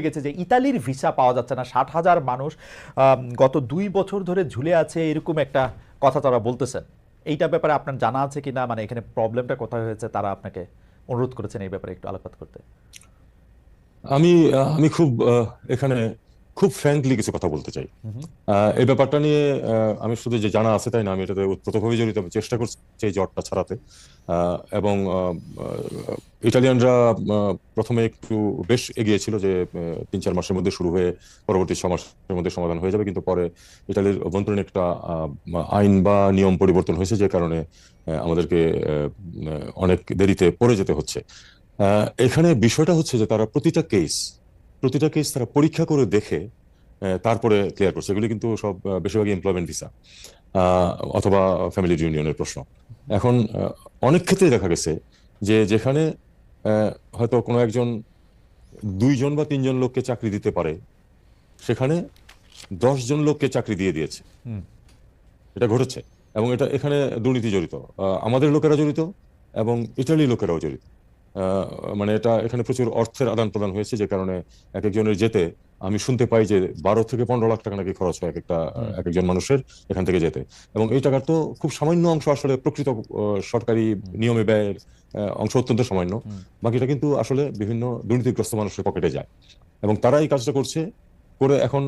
গেছে যে ইতালির ভিসা পাওয়া যাচ্ছে না। ষাট হাজার মানুষ গত দুই বছর ধরে ঝুলে আছে এরকম একটা কথা তারা বলতেছেন। এইটা ব্যাপারে আপনার জানা আছে কিনা? মানে এখানে প্রবলেমটা কোথায় হয়েছে? তারা আপনাকে অনুরোধ করেছেন এই ব্যাপারে একটু আলোকপাত করতে। আমি আমি খুব এখানে খুব ফ্র্যাঙ্কলি কিছু কথা বলতে চাই। এই ব্যাপারটা নিয়ে আমি শুধু যে জানা আছে তাই না, আমি এটাতে ওতপ্রোতভাবে জড়িত। চেষ্টা করছি এই জ্বরটা ছাড়াতে। এবং ইটালিয়ানরা প্রথমে একটু বেশ এগিয়েছিল যে তিন চার মাসের মধ্যে শুরু হয়ে পরবর্তী ছ মাসের মধ্যে সমাধান হয়ে যাবে। কিন্তু পরে ইটালির অভ্যন্তরীণ একটা আইন বা নিয়ম পরিবর্তন হয়েছে, যে কারণে আমাদেরকে অনেক দেরিতে পড়ে যেতে হচ্ছে। এখানে বিষয়টা হচ্ছে যে তারা প্রতিটা কেস প্রতিটা কেস তারা পরীক্ষা করে দেখে তারপরে ক্লিয়ার করছে। এগুলি কিন্তু সব বেশিরভাগই এমপ্লয়মেন্ট ভিসা অথবা ফ্যামিলি ইউনিয়নের প্রশ্ন। এখন অনেক ক্ষেত্রেই দেখা গেছে যে যেখানে হয়তো কোনো একজন দুইজন বা তিনজন লোককে চাকরি দিতে পারে সেখানে দশ জন লোককে চাকরি দিয়ে দিয়েছে। এটা ঘটেছে। এবং এটা এখানে দুর্নীতি জড়িত। আমাদের লোকেরা জড়িত এবং ইটালি লোকেরাও জড়িত। মানে এটা এখানে প্রচুর অর্থের আদান প্রদান হয়েছে যে কারণে এক একজনের যেতে আমি শুনতে পাই যে বারো থেকে পনেরো লাখ টাকা নাকি খরচ হয় এক একটা এক একজন মানুষের এখান থেকে যেতে। এবং এই টাকার তো খুব সামান্য অংশ আসলে প্রকৃত সরকারি নিয়মে ব্যয়ের অংশ অত্যন্ত সামান্য। বাকিটা কিন্তু আসলে বিভিন্ন দুর্নীতিগ্রস্ত মানুষের পকেটে যায়। এবং তারা এই কাজটা করছে করে এখন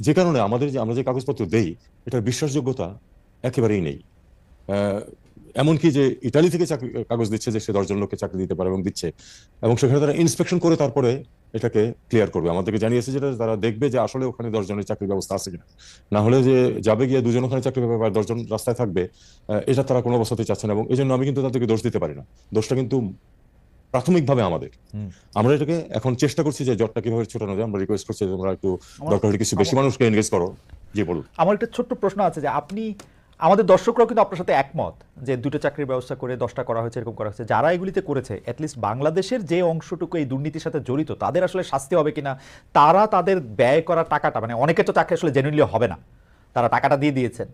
যে কারণে আমাদের যে আমরা যে কাগজপত্র দেই এটার বিশ্বাসযোগ্যতা একেবারেই নেই। আহ, এমনকি যে ইটালি থেকে চাকরি কাগজ দিচ্ছে যে সে দশজন লোককে চাকরি দিতে পারে এবং দিচ্ছে। এবং সেখানে তারা ইন্সপেকশন করে তারপরে এটাকে ক্লিয়ার করবে। আমাদেরকে জানিয়েছে যেটা তারা দেখবে যে আসলে ওখানে দশজনের চাকরির ব্যবস্থা আছে কিনা। না হলে যে যাবে গিয়ে দুজন ওখানে চাকরি পাবে আর দশজন রাস্তায় থাকবে এটা তারা কোনো অবস্থাতেই চাচ্ছে না এবং এই জন্য আমি কিন্তু তাদেরকে দোষ দিতে পারি না। দোষটা কিন্তু প্রাথমিকভাবে আমাদের। আমরা এটাকে এখন চেষ্টা করছি যে জটটা কীভাবে ছোটানো যায় আমরা রিকোয়েস্ট করছি তোমরা একটু দরকার হলে কিছু বেশি মানুষকে এনগেজ করো। জি বলুন। আমার একটা ছোট্ট প্রশ্ন আছে যে আপনি আমাদের দর্শকরাও কিন্তু আপনার সাথে একমত যে দুটো চাকরির ব্যবস্থা করে দশটা করা হয়েছে, এরকম করা হয়েছে। যারা এগুলিতে করেছে অ্যাটলিস্ট বাংলাদেশের যে অংশটুকু এই দুর্নীতির সাথে জড়িত, তাদের আসলে শাস্তি হবে কিনা, তারা তাদের ব্যয় করা টাকাটা মানে অনেকের তো চাকরি আসলে জেনুইনলি হবে না। তারা টাকাটা দিয়ে দিয়েছেন,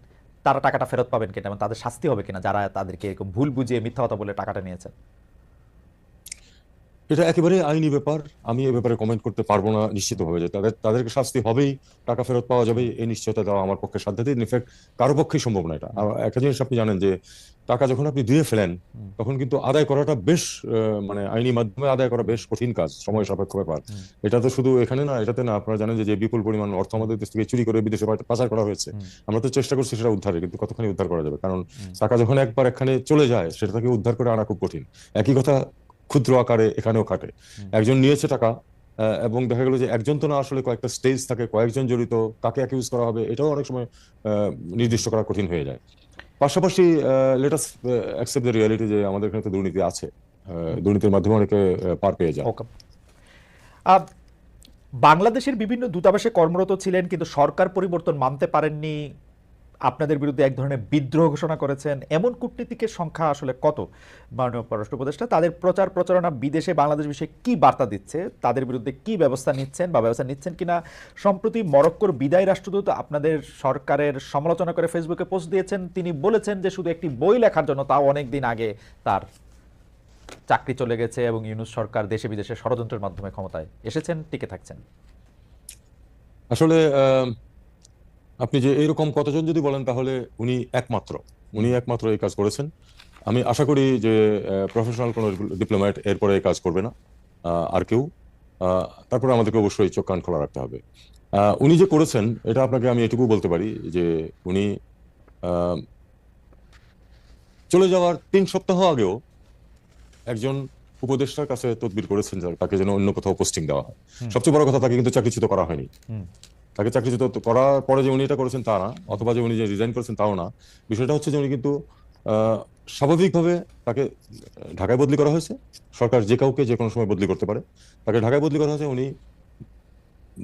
তারা টাকাটা ফেরত পাবেন কিনা, এবং তাদের শাস্তি হবে কিনা, যারা তাদেরকে এরকম ভুল বুঝিয়ে মিথ্যা কথা বলে টাকাটা নিয়েছেন। এটা একেবারে আইনি ব্যাপার। আমি এ ব্যাপারে কমেন্ট করতে পারব না নিশ্চিতভাবে যে তাদের তাদেরকে শাস্তি হবেই টাকা ফেরত পাওয়া যাবে এই নিশ্চয়তা দেওয়া আমার পক্ষে সাধ্য ইনফ্যাক্ট কারও পক্ষেই সম্ভব না এটা। একটা জিনিস আপনি জানেন যে টাকা যখন আপনি দিয়ে ফেলেন তখন কিন্তু আদায় করাটা বেশ মানে আইনি মাধ্যমে আদায় করা বেশ কঠিন কাজ সময় সাপেক্ষ ব্যাপার। এটা তো শুধু এখানে না এটাতে না আপনারা জানেন যে যে বিপুল পরিমাণ অর্থ আমাদের দেশ থেকে চুরি করে বিদেশে পাচার করা হয়েছে। আমরা তো চেষ্টা করছি সেটা উদ্ধারে কিন্তু কতখানি উদ্ধার করা যাবে? কারণ টাকা যখন একবার এখানে চলে যায় সেটা থেকে উদ্ধার করে আনা খুব কঠিন। একই কথা ক্ষুদ্র আকারে এখানেও খাটে। একজন নিয়েছে টাকা এবং দেখা গেল যে একজন তো না আসলে কয়েকটা স্টেজ থাকে কয়েকজন জড়িত কাকে অ্যাকিউজ করা হবে এটাও অনেক সময় নির্দিষ্ট করা কঠিন হয়ে যায়। পাশাপাশি লেটাস অ্যাকসেপ্ট দ্য রিয়ালিটি যে আমাদের এখানে তো দুর্নীতি আছে দুর্নীতির মাধ্যমে অনেকে পার পেয়ে যায়। বাংলাদেশের বিভিন্ন দূতাবাসে কর্মরত ছিলেন কিন্তু সরকার পরিবর্তন মানতে পারেননি আপনাদের বিরুদ্ধে এক ধরনের বিদ্রোহ ঘোষণা করেছেন। এমন কূটনীতিকের সংখ্যা আসলে কত? মাননীয় পররাষ্ট্র উপদেষ্টা, তাদের প্রচার প্রচারণা বিদেশে বাংলাদেশ বিষয়ে কি বার্তা দিচ্ছে? তাদের বিরুদ্ধে কি ব্যবস্থা নিচ্ছেন বা ব্যবস্থা নিচ্ছেন কিনা? সম্প্রতি মরক্কোর বিদায় রাষ্ট্রদূত আপনাদের সরকারের সমালোচনা করে ফেসবুকে পোস্ট দিয়েছেন। তিনি বলেছেন যে শুধু একটি বই লেখার জন্য, তাও অনেক দিন আগে তার চাকরি চলে গেছে এবং ইউনুস সরকার দেশে বিদেশে ষড়যন্ত্রের মাধ্যমে ক্ষমতায় এসেছেন, টিকে থাকছেন। আসলে আপনি যে এইরকম কতজন যদি বলেন তাহলে উনি একমাত্র। উনি একমাত্র এই কাজ করেছেন। আমি আশা করি যে প্রফেশনাল কোনো ডিপ্লোম্যাট এরপরে এই কাজ করবে না। আর কেউ। তারপরে আমাদেরকে অবশ্যই চোখ কান খোলা রাখতে হবে। উনি যে করেছেন এটা আপনাকে আমি এটুকু বলতে পারি যে উনি আহ, চলে যাওয়ার তিন সপ্তাহ আগেও একজন উপদেষ্টার কাছে তদবির করেছেন তাকে যেন অন্য কোথাও পোস্টিং দেওয়া হয়। সবচেয়ে বড় কথা তাকে কিন্তু চাকরিচ্যুত করা হয়নি। তাকে চাকরিচ্যুত করার পরে যে উনি এটা করেছেন তা না অথবা যে উনি যে রিজাইন করেছেন তাও না। বিষয়টা হচ্ছে যে উনি কিন্তু স্বাভাবিকভাবে তাকে ঢাকায় বদলি করা হয়েছে। সরকার যে কাউকে যে কোনো সময় বদলি করতে পারে। তাকে ঢাকায় বদলি করা হয়েছে উনি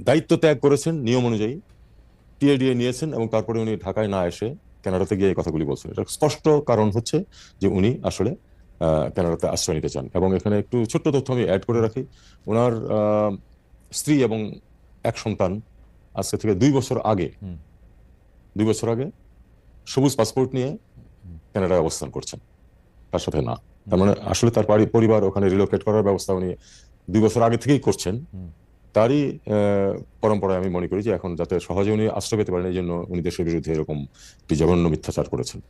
দায়িত্ব ত্যাগ করেছেন নিয়ম অনুযায়ী। টিএডিএ নিয়েছেন এবং তারপরে উনি ঢাকায় না এসে কানাডাতে গিয়ে এই কথাগুলি বলছেন। এটা স্পষ্ট কারণ হচ্ছে যে উনি আসলে আহ, কানাডাতে আশ্রয় নিতে চান। এবং এখানে একটু ছোট্ট তথ্য আমি অ্যাড করে রাখি। ওনার স্ত্রী এবং এক সন্তান আজকে থেকে দুই বছর আগে দুই বছর আগে সবুজ পাসপোর্ট নিয়ে কানাডায় অবস্থান করছেন। তার সাথে না। তার মানে আসলে তার পরিবার ওখানে রিলোকেট করার ব্যবস্থা উনি দুই বছর আগে থেকেই করছেন। তারই পরম্পরায় আমি মনে করি যে এখন যাতে সহজে উনি আশ্রয় পেতে পারেন এই জন্য উনি দেশের বিরুদ্ধে এরকম একটি জঘন্য মিথ্যাচার করেছেন।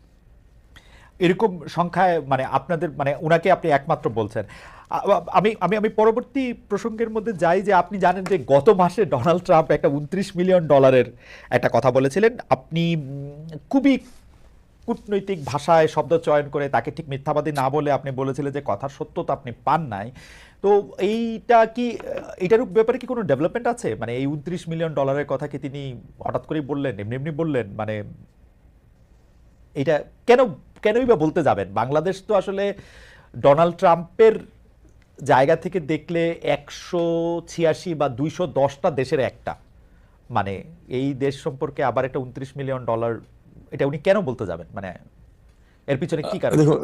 এরকম সংখ্যায় মানে আপনাদের মানে ওনাকে আপনি একমাত্র বলছেন। আমি আমি আমি পরবর্তী প্রসঙ্গের মধ্যে যাই যে আপনি জানেন যে গত মাসে ডোনাল্ড ট্রাম্প একটা উনত্রিশ মিলিয়ন ডলারের একটা কথা বলেছিলেন। আপনি খুবই কূটনৈতিক ভাষায় শব্দ চয়ন করে তাকে ঠিক মিথ্যাবাদী না বলে আপনি বলেছিলেন যে কথার সত্যতা আপনি পান নাই। তো এইটা কি, এটার ব্যাপারে কি কোনো ডেভেলপমেন্ট আছে? মানে এই উনত্রিশ মিলিয়ন ডলারের কথা কি তিনি হঠাৎ করেই বললেন, এমনি এমনি বললেন? মানে এটা কেন কেনই বা বলতে যাবেন? বাংলাদেশ তো আসলে ডোনাল্ড ট্রাম্পের জায়গা থেকে দেখলে একশো ছিয়াশি বা দুইশো দশটা দেশের একটা। মানে এই দেশ সম্পর্কে আবার একটা উনত্রিশ মিলিয়ন ডলার এটা উনি কেন বলতে যাবেন? মানে এর পিছনে কি কারণ? দেখুন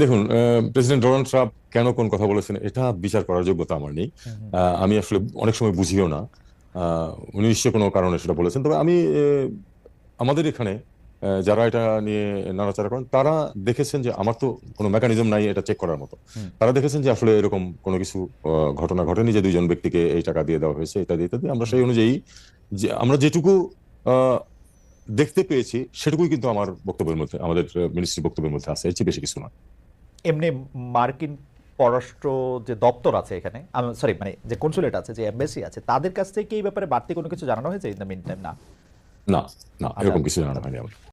দেখুন প্রেসিডেন্ট ডোনাল্ড ট্রাম্প কেন কোন কথা বলেছেন এটা বিচার করার যোগ্যতা আমার নেই। আমি আসলে অনেক সময় বুঝিও না। উনি নিশ্চয়ই কোনো কারণে সেটা বলেছেন। তবে আমি আমাদের এখানে যারা এটা নিয়ে নাড়াচাড়া করেন তারা দেখেছেন যে আমার তো কোনো মেকানিজম নাই এটা চেক করার মতো। তারা দেখেছেন যে আসলে এরকম কোনো কিছু ঘটনা ঘটেনি যে দুইজন ব্যক্তিকে এই টাকা দিয়ে দেওয়া হয়েছে ইত্যাদি ইত্যাদি। আমরা সেই অনুযায়ী যে আমরা যেটুকু দেখতে পেয়েছি সেটুকুই কিন্তু আমার বক্তব্যের মধ্যে আমাদের মিনিস্ট্রি বক্তব্যের মধ্যে আছে। এর চেয়ে বেশি কিছু না। এমনি মার্কিন পররাষ্ট্র যে দপ্তর আছে এখানে সরি মানে যে কনসুলেট আছে যে এমবেসি আছে তাদের কাছ থেকে এই ব্যাপারে বাড়তি কোনো কিছু জানানো হয়েছে ইন দ্য মিন টাইম না। না না এরকম কিছু জানা হয়নি আমার